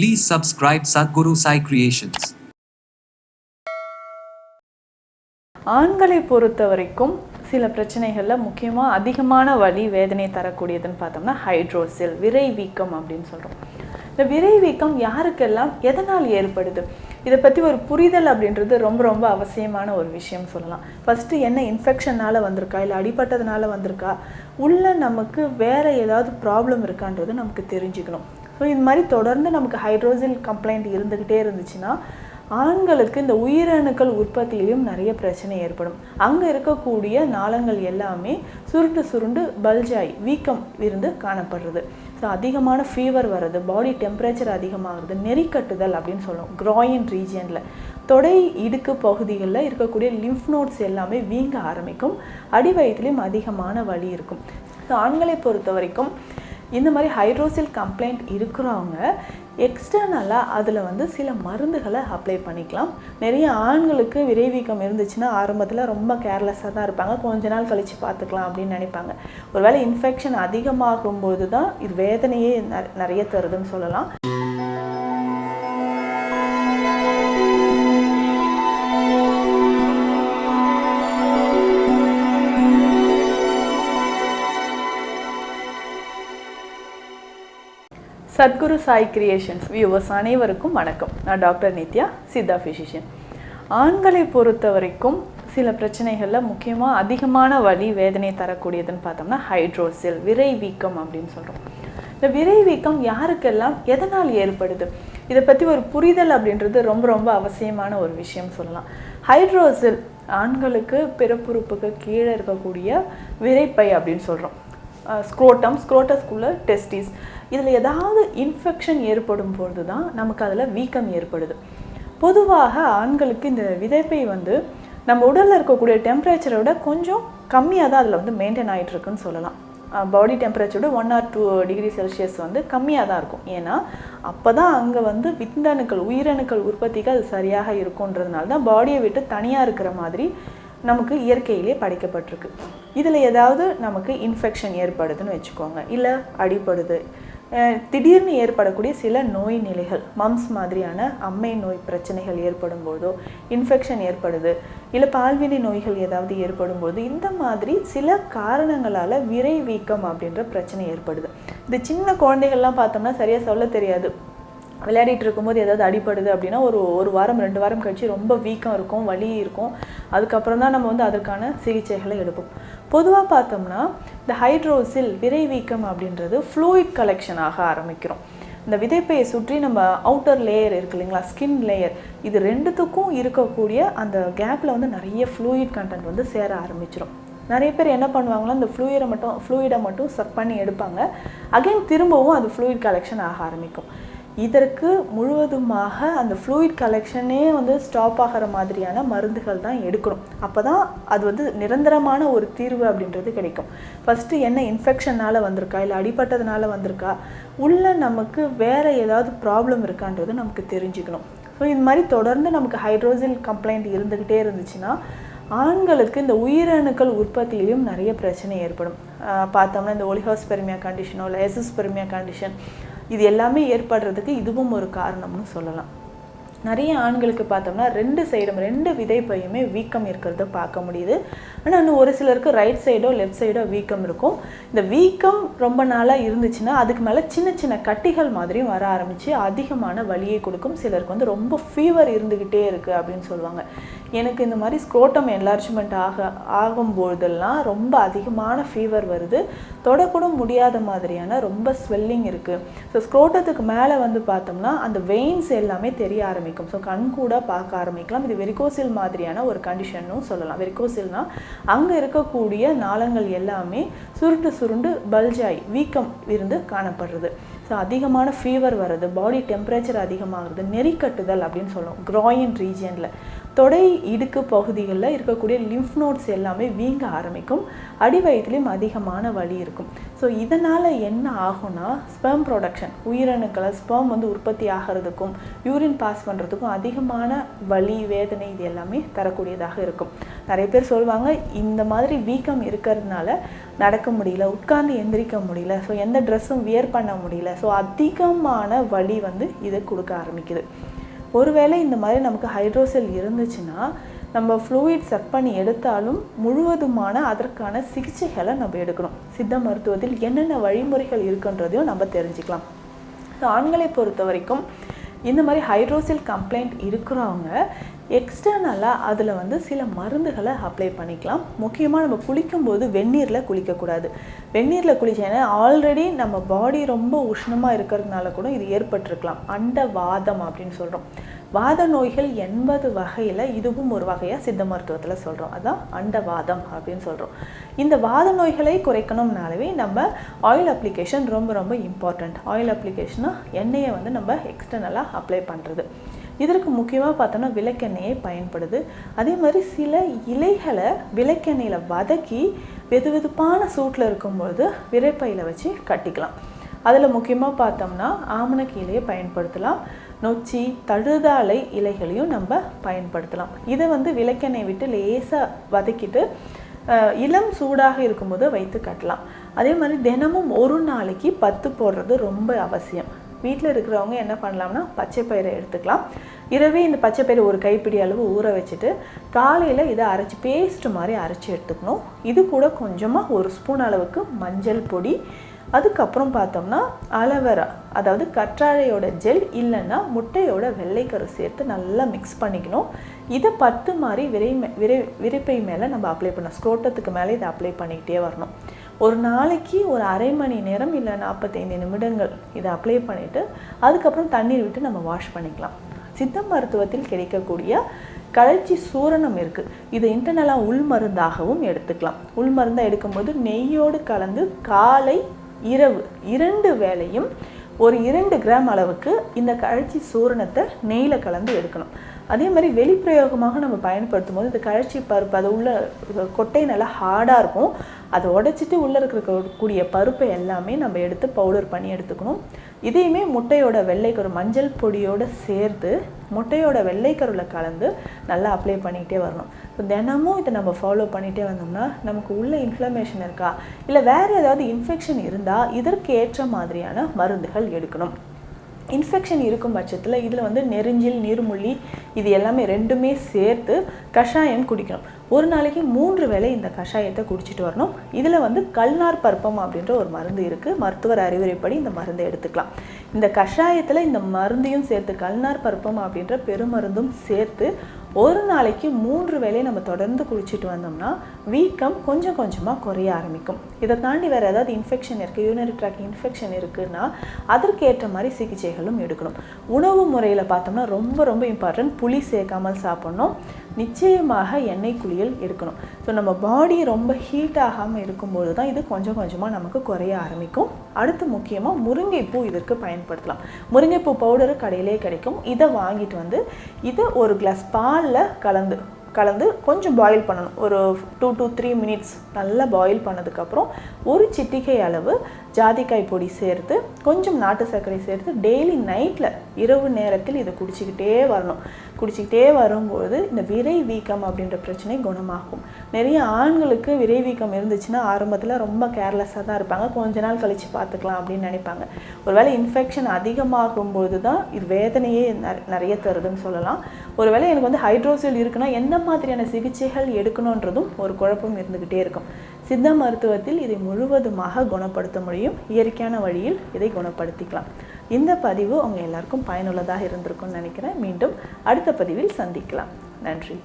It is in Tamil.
Please subscribe Sadhguru Sai Creations. ஆண்களை பொறுத்த வரைக்கும் சில பிரச்சனைகளில் முக்கியமாக அதிகமான வலி வேதனை தரக்கூடியதுன்னு பார்த்தோம்னா ஹைட்ரோசில் விரை வீக்கம் அப்படின்னு சொல்கிறோம் இந்த விரை வீக்கம் யாருக்கெல்லாம் எதனால் ஏற்படுது? இதை பற்றி ஒரு புரிதல் அப்படின்றது ரொம்ப ரொம்ப அவசியமான ஒரு விஷயம் சொல்லலாம். ஃபஸ்ட்டு என்ன இன்ஃபெக்ஷனால் வந்திருக்கா? இல்லை அடிபட்டதுனால வந்திருக்கா? உள்ள நமக்கு வேறு ஏதாவது ப்ராப்ளம் இருக்கான்றது நமக்கு தெரிஞ்சுக்கணும். ஸோ இந்த மாதிரி தொடர்ந்து நமக்கு ஹைட்ரோஜன் கம்ப்ளைண்ட் இருந்துக்கிட்டே இருந்துச்சுன்னா ஆண்களுக்கு இந்த உயிரணுக்கள் உற்பத்தியிலையும் நிறைய பிரச்சனை ஏற்படும். அங்கே இருக்கக்கூடிய நாளங்கள் எல்லாமே சுருண்டு சுருண்டு பல்ஜாய் வீக்கம் இருந்து காணப்படுறது. ஸோ அதிகமான ஃபீவர் வர்றது பாடி டெம்பரேச்சர் அதிகமாகிறது நெறிக்கட்டுதல் அப்படின்னு சொல்லுவோம் க்ராயின் ரீஜியனில் தொடை இடுக்கு பகுதிகளில் இருக்கக்கூடிய லிம்ஃப் நோட்ஸ் எல்லாமே வீங்க ஆரம்பிக்கும். அடி வயிற்றுலையும் அதிகமான வலி இருக்கும். ஸோ ஆண்களை பொறுத்த வரைக்கும் இந்த மாதிரி ஹைட்ரோசில் கம்ப்ளைண்ட் இருக்கிறவங்க எக்ஸ்டர்னலாக அதில் வந்து சில மருந்துகளை அப்ளை பண்ணிக்கலாம். நிறைய ஆண்களுக்கு விரைவீக்கம் இருந்துச்சுன்னா ஆரம்பத்தில் ரொம்ப கேர்லெஸ்ஸாக தான் இருப்பாங்க. கொஞ்ச நாள் கழித்து பார்த்துக்கலாம் அப்படின்னு நினைப்பாங்க. ஒருவேளை இன்ஃபெக்ஷன் அதிகமாகும்போது தான் இது வேதனையே நெ- நிறைய தருதுன்னு சொல்லலாம். சத்குரு சாய் கிரியேஷன்ஸ் வியூவர்ஸ் அனைவருக்கும் வணக்கம். நான் டாக்டர் நித்யா சித்தா ஃபிசிஷியன் ஆண்களை பொறுத்த வரைக்கும் சில பிரச்சனைகளில் முக்கியமாக அதிகமான வலி வேதனை தரக்கூடியதுன்னு பார்த்தோம்னா ஹைட்ரோசில் விரை வீக்கம் அப்படின்னு சொல்கிறோம் இந்த விரை வீக்கம் யாருக்கெல்லாம் எதனால் ஏற்படுது? இதை பற்றி ஒரு புரிதல் அப்படின்றது ரொம்ப ரொம்ப அவசியமான ஒரு விஷயம் சொல்லலாம். ஹைட்ரோசில் ஆண்களுக்கு பிறப்புறுப்புக்கு கீழே இருக்கக்கூடிய விரைப்பை அப்படின்னு சொல்கிறோம் ஸ்க்ரோட்டம் ஸ்க்ரோட்டஸ்குள்ள டெஸ்டிஸ் இதில் ஏதாவது இன்ஃபெக்ஷன் ஏற்படும் பொழுது தான் நமக்கு அதில் வீக்கம் ஏற்படுது. பொதுவாக ஆண்களுக்கு இந்த விதைப்பை வந்து நம்ம உடலில் இருக்கக்கூடிய டெம்பரேச்சரை விட கொஞ்சம் கம்மியாக தான் அதில் வந்து மெயின்டைன் ஆகிட்டுருக்குன்னு சொல்லலாம். Body டெம்பரேச்சரோட one or two degree Celsius வந்து கம்மியாக தான் இருக்கும். ஏன்னா அப்போ தான் அங்கே வந்து விந்தணுக்கள் உயிரணுக்கள் உற்பத்திக்கு அது சரியாக இருக்குன்றதுனால தான் பாடியை விட்டு தனியாக இருக்கிற மாதிரி நமக்கு இயற்கையிலே படைக்கப்பட்டிருக்கு. இதில் ஏதாவது நமக்கு இன்ஃபெக்ஷன் ஏற்படுதுன்னு வச்சுக்கோங்க. இல்லை அடிப்படுது திடீர்னு ஏற்படக்கூடிய சில நோய் நிலைகள் மம்ஸ் மாதிரியான அம்மை நோய் பிரச்சனைகள் ஏற்படும் போதோ இன்ஃபெக்ஷன் ஏற்படுது இல்லை பால்வினை நோய்கள் ஏதாவது ஏற்படும் போது இந்த மாதிரி சில காரணங்களால் விரை வீக்கம் அப்படின்ற பிரச்சனை ஏற்படுது. இந்த சின்ன குழந்தைகள்லாம் பார்த்தோம்னா சரியாக சொல்ல தெரியாது. விளையாடிட்டு இருக்கும்போது ஏதாவது அடிப்படுது அப்படின்னா ஒரு ஒரு வாரம் ரெண்டு வாரம் கழிச்சு ரொம்ப வீக்கம் இருக்கும் வலி இருக்கும். அதுக்கப்புறம் தான் நம்ம வந்து அதற்கான சிகிச்சைகளை எடுப்போம். பொதுவாக பார்த்தோம்னா இந்த ஹைட்ரோசில் விரை வீக்கம் அப்படின்றது ஃப்ளூயிட் கலெக்ஷன் ஆக ஆரம்பிக்கிறோம். இந்த விதைப்பையை சுற்றி நம்ம அவுட்டர் லேயர் இருக்கு இல்லைங்களா ஸ்கின் லேயர் இது ரெண்டுத்துக்கும் இருக்கக்கூடிய அந்த கேப்பில் வந்து நிறைய ஃப்ளூயிட் கண்டென்ட் வந்து சேர ஆரம்பிச்சிடும் நிறைய பேர் என்ன பண்ணுவாங்கன்னா அந்த ஃப்ளூயிடை மட்டும் ஃப்ளூயிடை மட்டும் சக் பண்ணி எடுப்பாங்க. அகைன் திரும்பவும் அது ஃப்ளூயிட் கலெக்ஷன் ஆக ஆரம்பிக்கும். இதற்கு முழுவதுமாக அந்த ஃப்ளூயிட் கலெக்ஷனே வந்து ஸ்டாப் ஆகிற மாதிரியான மருந்துகள் தான் எடுக்கணும். அப்போ தான் அது வந்து நிரந்தரமான ஒரு தீர்வு அப்படின்றது கிடைக்கும். ஃபஸ்ட்டு என்ன இன்ஃபெக்ஷனால் வந்திருக்கா? இல்லை அடிபட்டதுனால வந்திருக்கா? உள்ள நமக்கு வேறு ஏதாவது ப்ராப்ளம் இருக்கான்றது நமக்கு தெரிஞ்சுக்கணும். ஸோ இந்த மாதிரி தொடர்ந்து நமக்கு ஹைட்ரோசில் கம்ப்ளைண்ட் இருந்துக்கிட்டே இருந்துச்சுன்னா ஆண்களுக்கு இந்த உயிரணுக்கள் உற்பத்தியிலையும் நிறைய பிரச்சனை ஏற்படும். பார்த்தோம்னா இந்த ஒலிஹாஸ்பெருமியா கண்டிஷனோ இல்லை எசஸ்பெர்மியா கண்டிஷன் இது எல்லாமே ஏற்படுறதுக்கு இதுவும் ஒரு காரணம்னு சொல்லலாம். நிறைய ஆண்களுக்கு பார்த்தோம்னா ரெண்டு சைடும் ரெண்டு விதைப்பையுமே வீக்கம் இருக்கிறத பார்க்க முடியுது. ஆனால் இன்னும் ஒரு சிலருக்கு ரைட் சைடோ லெஃப்ட் சைடோ வீக்கம் இருக்கும். இந்த வீக்கம் ரொம்ப நாளாக இருந்துச்சுன்னா அதுக்கு மேலே சின்ன சின்ன கட்டிகள் மாதிரியும் வர ஆரம்பித்து அதிகமான வலியை கொடுக்கும். சிலருக்கு வந்து ரொம்ப ஃபீவர் இருந்துக்கிட்டே இருக்குது அப்படின்னு சொல்லுவாங்க. எனக்கு இந்த மாதிரி ஸ்க்ரோட்டம் என்லார்ஜ்மெண்ட் ஆக ஆகும்பொழுதெல்லாம் ரொம்ப அதிகமான ஃபீவர் வருது. தொடக்கூட முடியாத மாதிரியான ரொம்ப ஸ்வெல்லிங் இருக்குது ஸோ ஸ்க்ரோட்டத்துக்கு மேலே வந்து பார்த்தோம்னா அந்த வெயின்ஸ் எல்லாமே தெரிய ஆரம்பிக்கும் ஸோ கண் கூட பார்க்க ஆரம்பிக்கலாம். இது வெரிகோசில் மாதிரியான ஒரு கண்டிஷனும் சொல்லலாம். வெரிகோசில்னா அங்கே இருக்கக்கூடிய நாளங்கள் எல்லாமே சுருண்டு சுருண்டு பல்ஜாய் வீக்கம் இருந்து காணப்படுறது. ஸோ அதிகமான ஃபீவர் வர்றது பாடி டெம்பரேச்சர் அதிகமாகிறது நெறிக்கட்டுதல் அப்படின்னு சொல்லுவோம். க்ராயின் ரீஜியனில் தொடை இடுக்கு பகுதிகளில் இருக்கக்கூடிய லிம்ஃப் நோட்ஸ் எல்லாமே வீங்க ஆரம்பிக்கும். அடி வயிற்றுலையும் அதிகமான வலி இருக்கும். ஸோ இதனால் என்ன ஆகும்னா ஸ்பெர்ம் ப்ரொடக்ஷன் உயிரணுக்களை ஸ்பெர்ம் வந்து உற்பத்தி ஆகிறதுக்கும் யூரின் பாஸ் பண்ணுறதுக்கும் அதிகமான வலி வேதனை இது எல்லாமே தரக்கூடியதாக இருக்கும். நிறைய பேர் சொல்லுவாங்க இந்த மாதிரி வீக்கம் இருக்கிறதுனால நடக்க முடியல உட்கார்ந்து எந்திரிக்க முடியல ஸோ எந்த ட்ரெஸ்ஸும் வியர் பண்ண முடியல ஸோ அதிகமான வலி வந்து இது கொடுக்க ஆரம்பிக்குது. ஒருவேளை இந்த மாதிரி நமக்கு ஹைட்ரோசெல் இருந்துச்சுன்னா நம்ம ஃப்ளூயிட் செக் பண்ணி எடுத்தாலும் முழுவதுமான அதற்கான சிகிச்சைகளை நம்ம எடுக்கணும். சித்த மருத்துவத்தில் என்னென்ன வழிமுறைகள் இருக்குன்றதையும் நம்ம தெரிஞ்சுக்கலாம். ஆண்களை பொறுத்த வரைக்கும் இந்த மாதிரி ஹைட்ரோசில் கம்ப்ளைண்ட் இருக்கிறவங்க எக்ஸ்டர்னலாக அதில் வந்து சில மருந்துகளை அப்ளை பண்ணிக்கலாம். முக்கியமாக நம்ம குளிக்கும்போது வெந்நீரில் குளிக்கக்கூடாது. வெந்நீரில் குளிச்சேன்னா ஆல்ரெடி நம்ம பாடி ரொம்ப உஷ்ணமாக இருக்கிறதுனால கூட இது ஏற்பட்டிருக்கலாம். அண்ட வாதம் அப்படின்னு சொல்கிறோம் வாத நோய்கள் எண்பது வகையில் இதுவும் ஒரு வகையாக சித்த மருத்துவத்தில் சொல்கிறோம் அதான் அண்டவாதம் அப்படின்னு சொல்கிறோம் இந்த வாத நோய்களை குறைக்கணும்னாலவே நம்ம ஆயில் அப்ளிகேஷன் ரொம்ப ரொம்ப இம்பார்ட்டண்ட் ஆயில் அப்ளிகேஷனாக எண்ணெயை வந்து நம்ம எக்ஸ்டர்னலாக அப்ளை பண்ணுறது இதற்கு முக்கியமாக பார்த்தோம்னா விளக்கெண்ணெயை பயன்படுது. அதே மாதிரி சில இலைகளை விளக்கெண்ணெயில் வதக்கி வெது வெதுப்பான சூட்டில் இருக்கும்பொழுது விரைப்பையில் வச்சு கட்டிக்கலாம். அதில் முக்கியமாக பார்த்தோம்னா ஆமணக்கு இலையை பயன்படுத்தலாம். நொச்சி தழுதாலை இலைகளையும் நம்ம பயன்படுத்தலாம். இதை வந்து விளக்கெண்ணெய் விட்டு லேசாக வதக்கிட்டு இளம் சூடாக இருக்கும்போது வைத்து கட்டலாம். அதே மாதிரி தினமும் ஒரு நாளைக்கு பத்து போடுறது ரொம்ப அவசியம். வீட்டில் இருக்கிறவங்க என்ன பண்ணலாம்னா பச்சை பயிரை எடுத்துக்கலாம். இரவே இந்த பச்சை பயிரை ஒரு கைப்பிடி அளவு ஊற வச்சுட்டு காலையில் இதை அரைச்சி பேஸ்ட் மாதிரி அரைச்சி எடுத்துக்கணும். இது கூட கொஞ்சமாக ஒரு ஸ்பூன் அளவுக்கு மஞ்சள் பொடி. அதுக்கப்புறம் பார்த்தோம்னா அலவரா அதாவது கற்றாழையோட ஜெல் இல்லைன்னா முட்டையோட வெள்ளைக்கரு சேர்த்து நல்லா மிக்ஸ் பண்ணிக்கணும். இதை பத்து மாதிரி விரை விரை விரைப்பை மேலே நம்ம அப்ளை பண்ணணும் ஸ்க்ரோட்டத்துக்கு மேலே இதை அப்ளை பண்ணிக்கிட்டே வரணும். ஒரு நாளைக்கு ஒரு அரை மணி நேரம் இல்லை நாற்பத்தைந்து நிமிடங்கள் இதை அப்ளை பண்ணிவிட்டு அதுக்கப்புறம் தண்ணீர் விட்டு நம்ம வாஷ் பண்ணிக்கலாம். சித்த மருத்துவத்தில் கிடைக்கக்கூடிய கழற்சி சூரணம் இருக்குது இதை இன்டர்னலாக உள் மருந்தாகவும் எடுத்துக்கலாம். உள் மருந்தாக எடுக்கும்போது நெய்யோடு கலந்து காலை இரவு இரண்டு வேளையும் ஒரு இரண்டு கிராம் அளவுக்கு இந்த கழற்சி சூரணத்தை நெய்யில் கலந்து எடுக்கணும். அதே மாதிரி வெளிப்பிரயோகமாக நம்ம பயன்படுத்தும் போது இந்த கழற்சி பருப்பு அது உள்ள கொட்டை நல்லா ஹார்டாக இருக்கும். அதை உடைச்சிட்டு உள்ளே இருக்கக்கூடிய பருப்பை எல்லாமே நம்ம எடுத்து பவுடர் பண்ணி எடுத்துக்கணும். இதையுமே முட்டையோட வெள்ளைக்கரு மஞ்சள் பொடியோடு சேர்த்து முட்டையோட வெள்ளைக்கருவில் கலந்து நல்லா அப்ளை பண்ணிக்கிட்டே வரணும். ஸோ தினமும் இதை நம்ம ஃபாலோ பண்ணிகிட்டே வந்தோம்னா நமக்கு உள்ள இன்ஃப்ளமேஷன் இருக்கா? இல்லை வேறு ஏதாவது இன்ஃபெக்ஷன் இருந்தால் இதற்கு ஏற்ற மாதிரியான மருந்துகள் எடுக்கணும். இன்ஃபெக்ஷன் இருக்கும் பட்சத்தில் இதில் வந்து நெருஞ்சில் நீர்மொழி இது எல்லாமே ரெண்டுமே சேர்த்து கஷாயம் குடிக்கணும். ஒரு நாளைக்கு மூன்று வேளை இந்த கஷாயத்தை குடிச்சிட்டு வரணும். இதில் வந்து கல்நார் பருப்பம் அப்படின்ற ஒரு மருந்து இருக்குது மருத்துவர் அறிவுரைப்படி இந்த மருந்தை எடுத்துக்கலாம். இந்த கஷாயத்தில் இந்த மருந்தையும் சேர்த்து கல்நார் பருப்பம் அப்படின்ற பெருமருந்தும் சேர்த்து ஒரு நாளைக்கு மூன்று வேலையை நம்ம தொடர்ந்து குளிச்சுட்டு வந்தோம்னா வீக்கம் கொஞ்சம் கொஞ்சமாக குறைய ஆரம்பிக்கும். இதை தாண்டி வேறு ஏதாவது இன்ஃபெக்ஷன் இருக்குது யூனரி ட்ராக் இன்ஃபெக்ஷன் இருக்குன்னா அதற்கு ஏற்ற மாதிரி சிகிச்சைகளும் எடுக்கணும். உணவு முறையில் பார்த்தோம்னா ரொம்ப ரொம்ப இம்பார்ட்டன்ட் புளி சேர்க்காமல் சாப்பிட்ணும். நிச்சயமாக எண்ணெய் குளியல் எடுக்கணும். ஸோ நம்ம பாடி ரொம்ப ஹீட் ஆகாமல் இருக்கும்போது தான் இது கொஞ்சம் கொஞ்சமாக நமக்கு குறைய ஆரம்பிக்கும். அடுத்து முக்கியமாக முருங்கைப்பூ இதற்கு பயன்படுத்தலாம். முருங்கைப்பூ பவுடரு கடையிலே கிடைக்கும். இதை வாங்கிட்டு வந்து இதை ஒரு கிளாஸ் பாலில் கலந்து கலந்து கொஞ்சம் பாயில் பண்ணணும். ஒரு டூ டு த்ரீ மினிட்ஸ் நல்லா பாயில் பண்ணதுக்கப்புறம் ஒரு சிட்டிகை அளவு ஜாதிக்காய் பொடி சேர்த்து கொஞ்சம் நாட்டு சர்க்கரை சேர்த்து டெய்லி நைட்டில் இரவு நேரத்தில் இதை குடிச்சிக்கிட்டே வரணும். குடிச்சிக்கிட்டே வரும்போது இந்த விரை வீக்கம் அப்படின்ற பிரச்சனை குணமாகும். நிறைய ஆண்களுக்கு விரை வீக்கம் இருந்துச்சுன்னா ஆரம்பத்தில் ரொம்ப கேர்லெஸ்ஸாக தான் இருப்பாங்க. கொஞ்ச நாள் கழித்து பார்த்துக்கலாம் அப்படின்னு நினைப்பாங்க. ஒருவேளை இன்ஃபெக்ஷன் அதிகமாகும்போது தான் இது வேதனையே நிறைய தருதுன்னு சொல்லலாம். ஒருவேளை எனக்கு வந்து ஹைட்ரோசில் இருக்குன்னா எந்த மாதிரியான சிகிச்சைகள் எடுக்கணுன்றதும் ஒரு குழப்பம் இருந்துக்கிட்டே இருக்கும். சித்த மருத்துவத்தில் இதை முழுவதுமாக குணப்படுத்த முடியும். இயற்கையான வழியில் இதை குணப்படுத்திக்கலாம். இந்த பதிவு உங்கள் எல்லாருக்கும் பயனுள்ளதாக இருந்திருக்கும்னு நினைக்கிறேன். மீண்டும் அடுத்த பதிவில் சந்திக்கலாம். நன்றி.